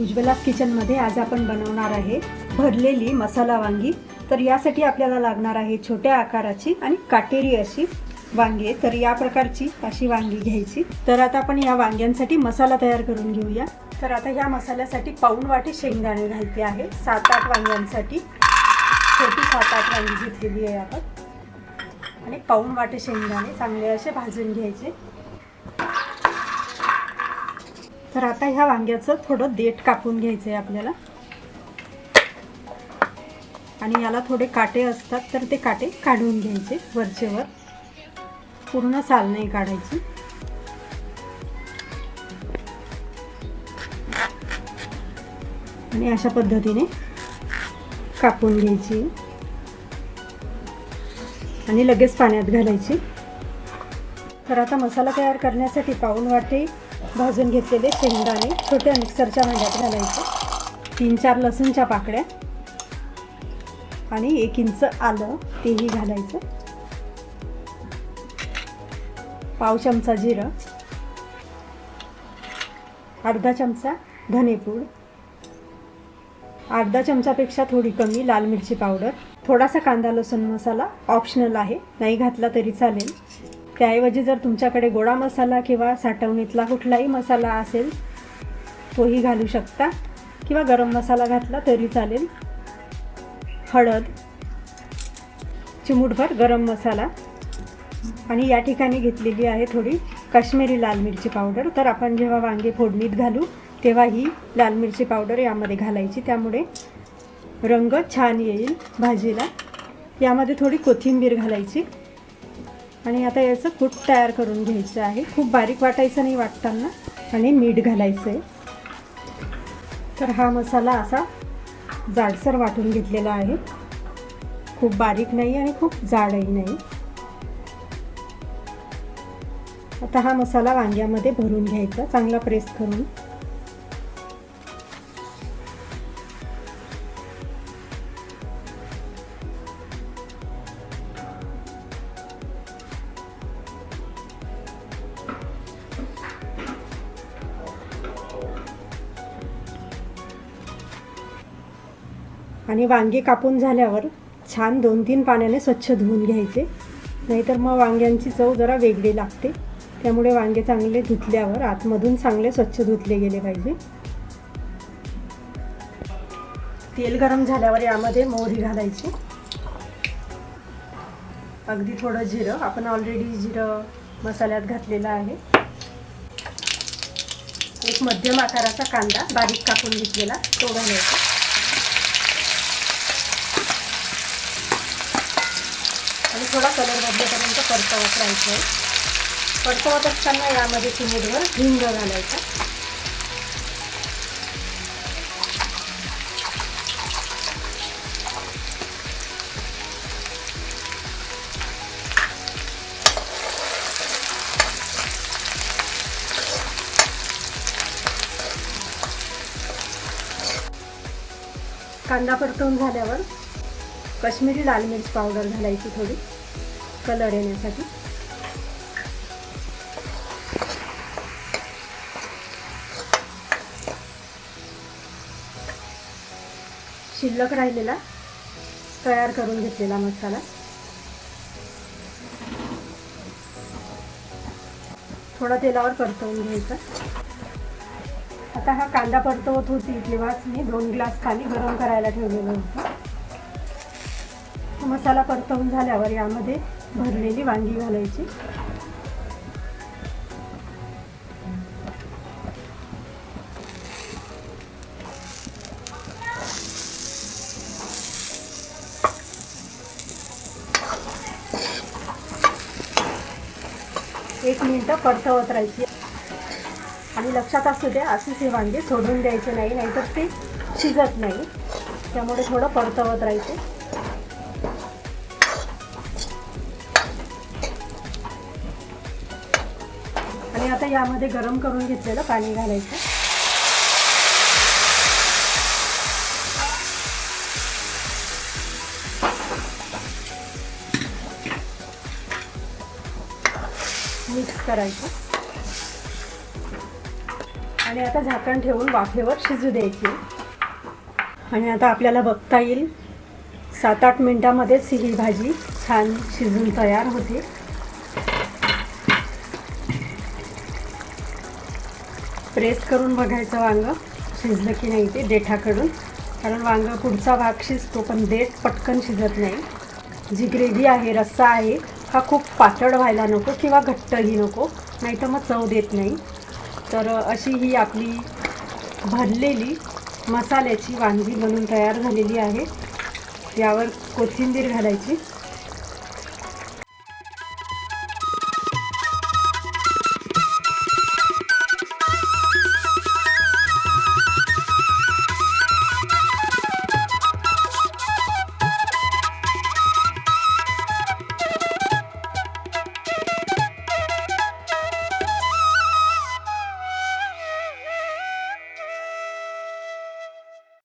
उज्ज्वलास किचनमध्ये आज आपण बनवणार आहे भरलेली मसाला वांगी. तर यासाठी आपल्याला लागणार आहे छोट्या आकाराची आणि काटेरी अशी वांगी तर या प्रकारची अशी वांगी घ्यायची. तर आता आपण या वांग्यांसाठी मसाला तयार करून घेऊया. तर आता ह्या मसाल्यासाठी पाऊण वाटी शेंगदाणे घालते आहे. सात आठ वांग्यांसाठी. छोटी सात आठ वांगी घेतलेली आहे आपण. आणि पाऊण वाटे शेंगदाणे चांगले असे भाजून घ्यायचे. तर आता ह्या वांग्याचं थोडं देठ कापून घ्यायचं आहे आपल्याला. आणि याला थोडे काटे असतात तर ते काटे काढून घ्यायचे वरचेवर. पूर्ण साल नाही काढायची. आणि अशा पद्धतीने कापून घ्यायची. आणि लगेच पाण्यात घालायची. तर आता मसाला तयार करण्यासाठी पाऊण वाटे भाजून घेतलेले शेंगदाणे छोट्या मिक्सरच्या भांड्यात घालायचे. तीन चार लसूणच्या पाकड्या आणि एक इंच आलं तेही घालायचं. पाव चमचा जिरं अर्धा चमचा धनेपूड अर्धा चमचापेक्षा थोडी कमी लाल मिरची पावडर. थोडासा कांदा लसूण मसाला ऑप्शनल आहे. नाही घातला तरी चालेल. त्याऐवजी जर तुमच्याकडे गोडा मसाला किंवा साठवणीतला कुठलाही मसाला असेल तोही घालू शकता. किंवा गरम मसाला घातला तरी चालेल. हळद चिमूटभर गरम मसाला. आणि या ठिकाणी घेतलेली आहे थोडी काश्मीरी लाल मिरची पावडर. तर आपण जेव्हा वांगे फोडणीत घालू तेव्हा ही लाल मिरची पावडर यामध्ये घालायची. त्यामुळे रंग छान येईल भाजीला. यामध्ये थोडी कोथिंबीर घालायची. आणि आता याचं कूट तयार करून घ्यायचं आहे. खूप बारीक वाटायचं नाही वाटताना. आणि मीठ घालायचं आहे तर हा मसाला असा जाडसर वाटून घेतलेला आहे. खूप बारीक नाही आणि खूप जाडही नाही. आता हा मसाला वांग्यामध्ये भरून घ्यायचा. चांगला प्रेस करून. आणि वांगे कापून झाल्यावर छान दोन तीन पाण्याने स्वच्छ धुवून घ्यायचे. नाहीतर मग वांग्यांची चव जरा वेगळी लागते. त्यामुळे वांगे चांगले धुतल्यावर आतमधून चांगले स्वच्छ धुतले गेले पाहिजे. तेल गरम झाल्यावर यामध्ये मोहरी घालायची. अगदी थोडं जिरं. आपण ऑलरेडी जिरं मसाल्यात घातलेलं आहे. एक मध्यम आकाराचा कांदा बारीक कापून घेतलेला. तो घालायचा. आणि थोडा कलर बदलेपर्यंत परतवा राहायचं आहे. परतवत असताना यामध्ये चिमूटभर हिंग घालायचा. कांदा परतवून झाल्यावर कश्मीरी लाल मिर्च पावडर घालायची थोडी कलर येण्यासाठी. शिल्लक राहिलेला तयार करून घेतलेला मसाला. थोडा तेलावर परतवून घ्यायचा. आता हा कांदा परतवत होती तेव्हाच मी दोन ग्लास खाली गरम करायला ठेवलेलं होतं. मसाला परतवून झाल्यावर यामध्ये भरलेली वांगी घालायची. एक मिनटं परतवत राहायची. आणि लक्षात असू द्या अशीच हे वांगे सोडून द्यायचे नाही नाहीतर ते शिजत नाही. त्यामुळे थोडं परतवत राहायचे. आणि आता यामध्ये गरम करून घेतलेलं पाणी घालायचं. मिक्स करायचं. आणि आता झाकण ठेवून वाफेवर शिजू द्यायची. आणि आता आपल्याला बघता येईल सात आठ मिनटामध्येच ही भाजी छान शिजून तयार होते. प्रेस करून बघायचं वांग. शिजलं की नाही ते देठाकडून. कारण वांगं पुढचा भाग शिजतो पण देठ पटकन शिजत नाही. जी ग्रेव्ही आहे रस्सा आहे हा खूप पातळ व्हायला नको किंवा घट्टही नको नाही तर मग चव देत नाही. तर अशी ही आपली भरलेली मसाल्याची वांगी बनून तयार झालेली आहे. यावर कोथिंबीर घालायची.